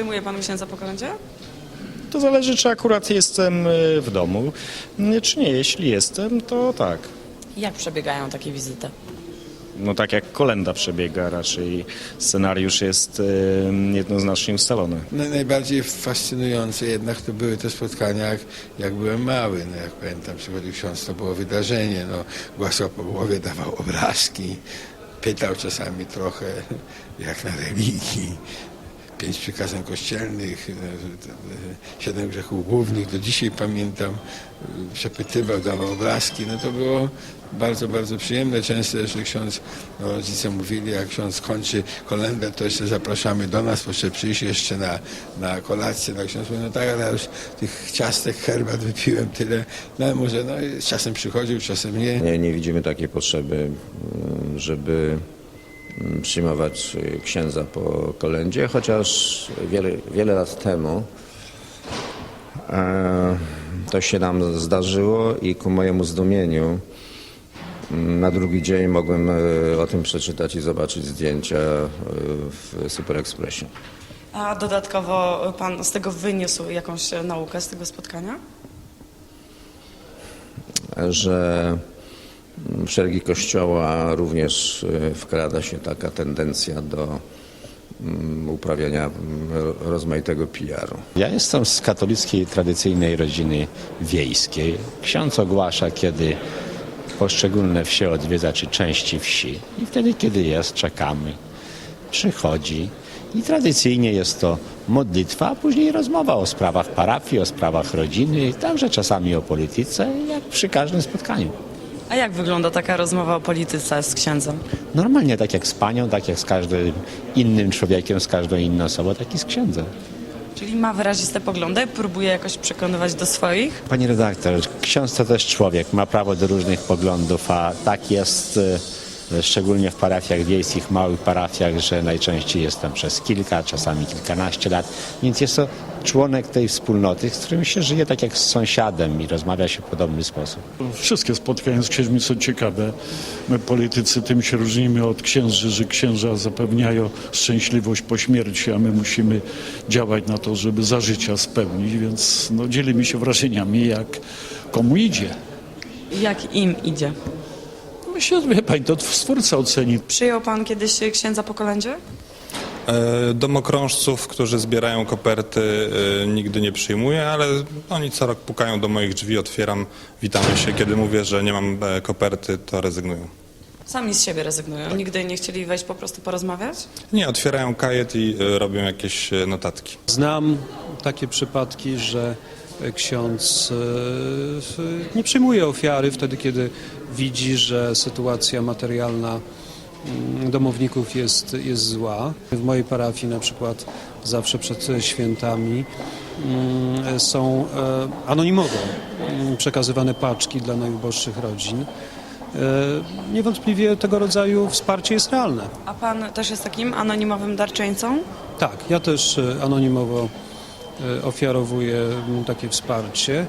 Przyjmuje pan księdza po kolędzie? To zależy, czy akurat jestem y, w domu, y, czy nie. Jeśli jestem, to tak. Jak przebiegają takie wizyty? No tak jak kolenda przebiega, raczej scenariusz jest y, jednoznacznie ustalony. No, najbardziej fascynujące jednak to były te spotkania, jak, jak byłem mały. No, jak pamiętam, przychodził ksiądz, to było wydarzenie. No, głosał po głowie, dawał obrazki, pytał czasami trochę, jak na religii. Pięć przykazań kościelnych, to- siedem grzechów głównych, do dzisiaj pamiętam, przepytywał, dawał obrazki, no to było bardzo, bardzo przyjemne. Często jeszcze ksiądz, no, rodzice mówili, jak ksiądz kończy kolendę, to jeszcze zapraszamy do nas, proszę przyjść jeszcze na, na kolację. No ksiądz mówi, no tak, ale już tych ciastek, herbat wypiłem tyle, no może no, czasem przychodził, czasem nie. Nie, nie widzimy takiej potrzeby, mm, żeby przyjmować księdza po kolędzie, chociaż wiele, wiele lat temu e, to się nam zdarzyło i ku mojemu zdumieniu mm, na drugi dzień mogłem e, o tym przeczytać i zobaczyć zdjęcia e, w Super Expressie. A dodatkowo pan z tego wyniósł jakąś naukę z tego spotkania? że szeregi Kościoła również y, wkrada się taka tendencja do mm, uprawiania mm, ro- rozmaitego PR-u. Ja jestem z katolickiej, tradycyjnej rodziny wiejskiej. Ksiądz ogłasza, kiedy poszczególne wsie odwiedza, czy części wsi. I wtedy, kiedy jest, czekamy. Przychodzi i tradycyjnie jest to modlitwa, a później rozmowa o sprawach parafii, o sprawach rodziny, także czasami o polityce, jak przy każdym spotkaniu. A jak wygląda taka rozmowa o polityce z księdzem? Normalnie tak jak z panią, tak jak z każdym innym człowiekiem, z każdą inną osobą, tak i z księdzem. Czyli ma wyraziste poglądy, próbuje jakoś przekonywać do swoich? Pani redaktor, ksiądz to też człowiek, ma prawo do różnych poglądów, a tak jest e, szczególnie w parafiach wiejskich, małych parafiach, że najczęściej jest tam przez kilka, czasami kilkanaście lat, więc jest to członek tej wspólnoty, z którym się żyje tak jak z sąsiadem i rozmawia się w podobny sposób. Wszystkie spotkania z księżmi są ciekawe. My politycy tym się różnimy od księży, że księża zapewniają szczęśliwość po śmierci, a my musimy działać na to, żeby za życia spełnić, więc no, dzielimy się wrażeniami, jak komu idzie. Jak im idzie? Myślę, wie pani, to stwórca oceni. Przyjął pan kiedyś księdza po kolędzie? E, Domokrążców, którzy zbierają koperty, e, nigdy nie przyjmuję, ale oni co rok pukają do moich drzwi, otwieram, witamy się. Kiedy mówię, że nie mam e, koperty, to rezygnują. Sami z siebie rezygnują. Nigdy nie chcieli wejść po prostu porozmawiać? Nie, otwierają kajet i e, robią jakieś e, notatki. Znam takie przypadki, że ksiądz e, nie przyjmuje ofiary wtedy, kiedy widzi, że sytuacja materialna mm, domowników jest, jest zła. W mojej parafii na przykład zawsze przed świętami mm, są e, anonimowo mm, przekazywane paczki dla najuboższych rodzin. E, Niewątpliwie tego rodzaju wsparcie jest realne. A pan też jest takim anonimowym darczyńcą? Tak, ja też anonimowo e, ofiarowuję m, takie wsparcie.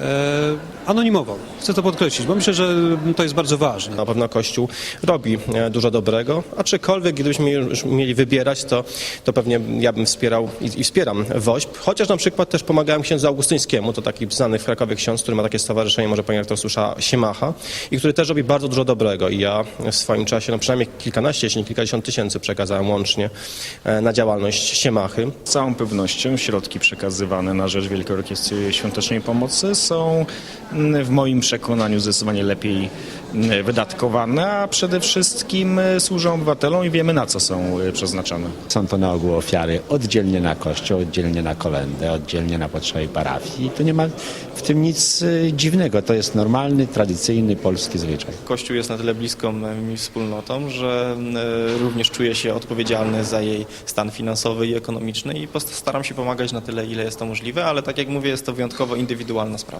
E, Anonimowo, chcę to podkreślić, bo myślę, że to jest bardzo ważne. Na pewno Kościół robi e, dużo dobrego, aczkolwiek gdybyśmy już mieli wybierać, to, to pewnie ja bym wspierał i, i wspieram WOŚP, chociaż na przykład też pomagałem księdzu Augustyńskiemu, to taki znany w Krakowie ksiądz, który ma takie stowarzyszenie, może pani rektor słyszała, Siemacha. I który też robi bardzo dużo dobrego. I ja w swoim czasie, no przynajmniej kilkanaście, jeśli nie kilkadziesiąt tysięcy przekazałem łącznie e, na działalność Siemachy. Z całą pewnością środki przekazywane na rzecz Wielkiej Orkiestry Świątecznej Pomocy są mm, w moim przekonaniu zdecydowanie lepiej mm, wydatkowane, a przede wszystkim y, służą obywatelom i wiemy na co są y, przeznaczone. Są to na ogół ofiary oddzielnie na kościół, oddzielnie na kolendę, oddzielnie na potrzeby parafii. To nie ma w tym nic y, dziwnego, to jest normalny, tradycyjny polski zwyczaj. Kościół jest na tyle bliską mi wspólnotą, że e, również czuję się odpowiedzialny za jej stan finansowy i ekonomiczny i staram się pomagać na tyle, ile jest to możliwe, ale tak jak mówię, jest to wyjątkowo indywidualna sprawa.